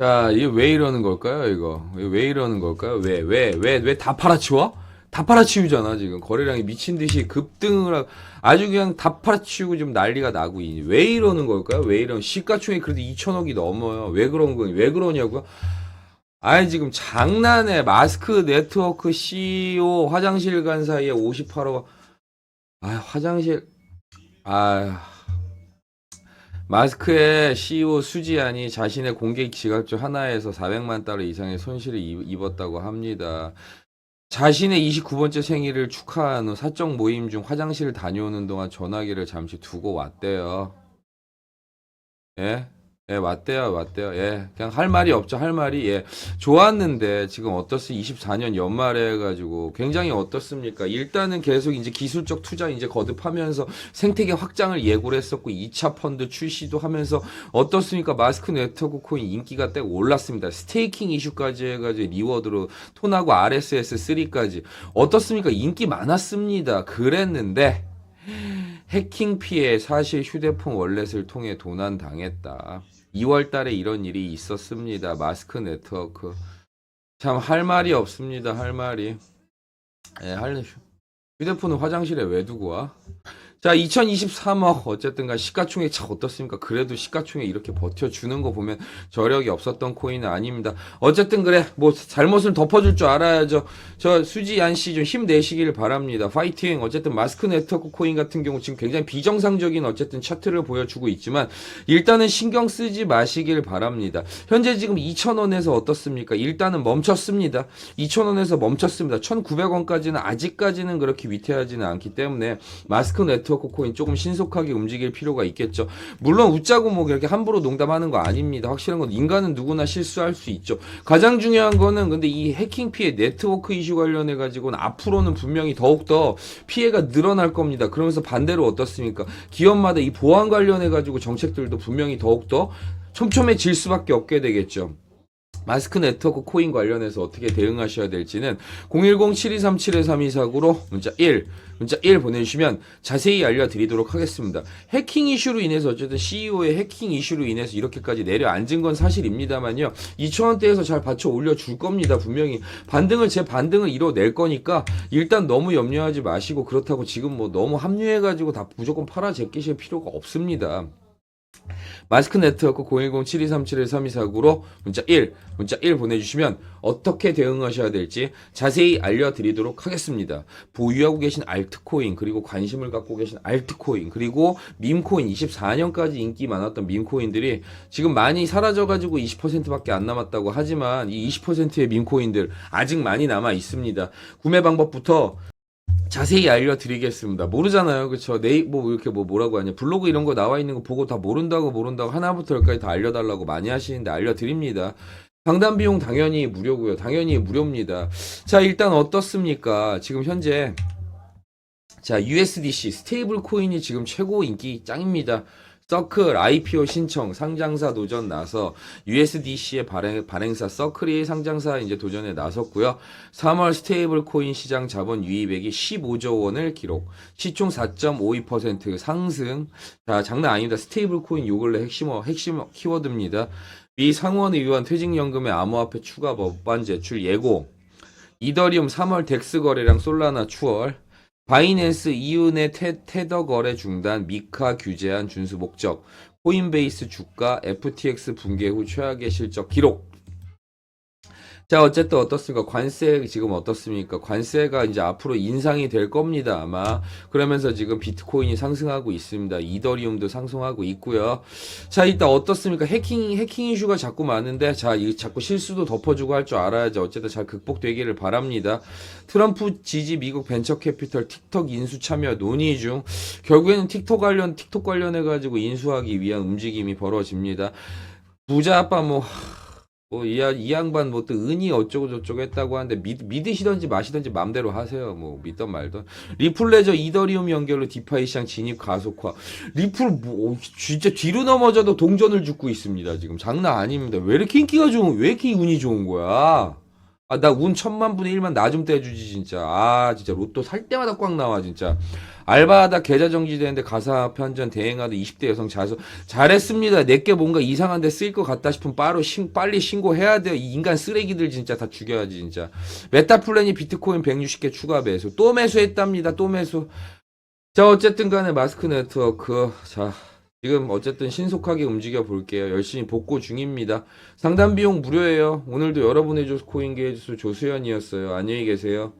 자, 이게 왜 이러는 걸까요, 이거? 왜 이러는 걸까요? 왜, 왜, 왜, 왜 다 팔아치워? 다 팔아치우잖아, 지금. 거래량이 미친 듯이 급등을 하고, 아주 그냥 다 팔아치우고 지금 난리가 나고, 있니. 왜 이러는 걸까요? 왜 이런, 시가총액 그래도 2천억이 넘어요. 왜 그런 거니? 왜 그러냐고요? 아니, 지금 장난해. 마스크 네트워크 CEO 화장실 간 사이에 58억. 아, 화장실, 아, 마스크의 CEO 수지안이 자신의 공개 지갑 중 하나에서 400만 달러 이상의 손실을 입- 입었다고 합니다. 자신의 29번째 생일을 축하한 후 사적 모임 중 화장실을 다녀오는 동안 전화기를 잠시 두고 왔대요. 예? 예, 왔대요, 왔대요. 예. 그냥 할 말이 없죠, 할 말이. 예. 좋았는데, 지금 어떻습니까? 24년 연말에 해가지고, 굉장히 어떻습니까? 일단은 계속 이제 기술적 투자 이제 거듭하면서 생태계 확장을 예고를 했었고, 2차 펀드 출시도 하면서, 어떻습니까? 마스크 네트워크 코인 인기가 딱 올랐습니다. 스테이킹 이슈까지 해가지고, 리워드로 톤하고 RSS3까지. 어떻습니까? 인기 많았습니다. 그랬는데, 해킹 피해 사실 휴대폰 월렛을 통해 도난 당했다. 2월 달에 이런 일이 있었습니다. 마스크 네트워크. 참 할 말이 없습니다. 할 말이. 예, 할 휴대폰은 화장실에 왜 두고 와? 자, 2023억 어쨌든 간 시가총액 참 어떻습니까? 그래도 시가총액 이렇게 버텨주는 거 보면 저력이 없었던 코인은 아닙니다. 어쨌든 그래 뭐 잘못을 덮어줄 줄 알아야죠. 저 수지안 씨 좀 힘내시길 바랍니다. 파이팅. 어쨌든 마스크 네트워크 코인 같은 경우 지금 굉장히 비정상적인 어쨌든 차트를 보여주고 있지만 일단은 신경 쓰지 마시길 바랍니다. 현재 지금 2,000원에서 어떻습니까? 일단은 멈췄습니다. 2,000원에서 멈췄습니다. 1,900원까지는 아직까지는 그렇게 위태하지는 않기 때문에 마스크 네트워크 코인 조금 신속하게 움직일 필요가 있겠죠. 물론 웃자고 뭐 그렇게 함부로 농담하는 거 아닙니다. 확실한 건 인간은 누구나 실수할 수 있죠. 가장 중요한 거는 근데 이 해킹 피해 네트워크 이슈 관련해 가지고는 앞으로는 분명히 더욱더 피해가 늘어날 겁니다. 그러면서 반대로 어떻습니까? 기업마다 이 보안 관련해 가지고 정책들도 분명히 더욱더 촘촘해질 수밖에 없게 되겠죠. 마스크 네트워크 코인 관련해서 어떻게 대응하셔야 될지는 010-7237-3249로 문자 1, 문자 1 보내주시면 자세히 알려드리도록 하겠습니다. 해킹 이슈로 인해서 어쨌든 CEO의 해킹 이슈로 인해서 이렇게까지 내려앉은 건 사실입니다만요. 2,000원대에서 잘 받쳐 올려줄 겁니다. 분명히 반등을 제 반등을 이뤄낼 거니까 일단 너무 염려하지 마시고 그렇다고 지금 뭐 너무 합류해가지고 다 무조건 팔아 제끼실 필요가 없습니다. 마스크 네트워크 010-7237-3249로 문자 1, 문자 1 보내주시면 어떻게 대응하셔야 될지 자세히 알려드리도록 하겠습니다. 보유하고 계신 알트코인, 그리고 관심을 갖고 계신 알트코인, 그리고 밈코인, 24년까지 인기 많았던 밈코인들이 지금 많이 사라져가지고 20%밖에 안 남았다고 하지만 이 20%의 밈코인들 아직 많이 남아 있습니다. 구매 방법부터 자세히 알려드리겠습니다. 모르잖아요, 그쵸? 네이 뭐 이렇게 뭐 뭐라고 하냐 블로그 이런 거 나와 있는 거 보고 다 모른다고 모른다고 하나부터 열까지 다 알려달라고 많이 하시는데 알려드립니다. 상담 비용 당연히 무료고요. 당연히 무료입니다. 자, 일단 어떻습니까? 지금 현재 자 USDC 스테이블 코인이 지금 최고 인기 짱입니다. 서클 IPO 신청 상장사 도전 나서 USDC의 발행, 발행사 서클이 상장사 이제 도전에 나섰고요. 3월 스테이블 코인 시장 자본 유입액이 15조 원을 기록. 시총 4.52% 상승. 자, 장난 아닙니다. 스테이블 코인 요 근래 핵심 핵심 키워드입니다. 미 상원 의원 퇴직연금의 암호화폐 추가 법안 제출 예고. 이더리움 3월 덱스 거래량 솔라나 추월. 바이낸스 이윤의 테, 테더 거래 중단, 미카 규제안 준수 목적, 코인베이스 주가, FTX 붕괴 후 최악의 실적 기록. 자, 어쨌든 어떻습니까? 관세 지금 어떻습니까? 관세가 이제 앞으로 인상이 될 겁니다, 아마. 그러면서 지금 비트코인이 상승하고 있습니다. 이더리움도 상승하고 있고요. 자, 이따 어떻습니까? 해킹, 해킹 이슈가 자꾸 많은데, 자, 이 자꾸 실수도 덮어주고 할 줄 알아야지. 어쨌든 잘 극복되기를 바랍니다. 트럼프 지지 미국 벤처 캐피털 틱톡 인수 참여 논의 중 결국에는 틱톡 관련 틱톡 관련해 가지고 인수하기 위한 움직임이 벌어집니다. 부자 아빠 뭐 뭐이 이 양반 뭐 또 은이 어쩌고 저쩌고 했다고 하는데 믿, 믿으시던지 마시던지 맘대로 하세요. 뭐 믿던 말던. 리플레저 이더리움 연결로 디파이 시장 진입 가속화. 리플 뭐 어, 진짜 뒤로 넘어져도 동전을 죽고 있습니다. 지금 장난 아닙니다. 왜 이렇게 인기가 좋은 왜 이렇게 운이 좋은 거야? 아, 나 운 천만 분의 일만 나 좀 떼주지, 진짜. 아, 진짜 로또 살 때마다 꽉 나와, 진짜. 알바하다 계좌 정지되는데 가사 편전 대행하다 20대 여성 자수. 잘했습니다. 내게 뭔가 이상한데 쓰일 것 같다 싶으면 바로 신, 빨리 신고해야 돼요. 이 인간 쓰레기들 진짜 다 죽여야지, 진짜. 메타플랜이 비트코인 160개 추가 매수. 또 매수했답니다. 또 매수. 자, 어쨌든 간에 마스크 네트워크. 자, 지금 어쨌든 신속하게 움직여 볼게요. 열심히 복구 중입니다. 상담 비용 무료예요. 오늘도 여러분의 조스 코인 게이지수 조수연이었어요. 안녕히 계세요.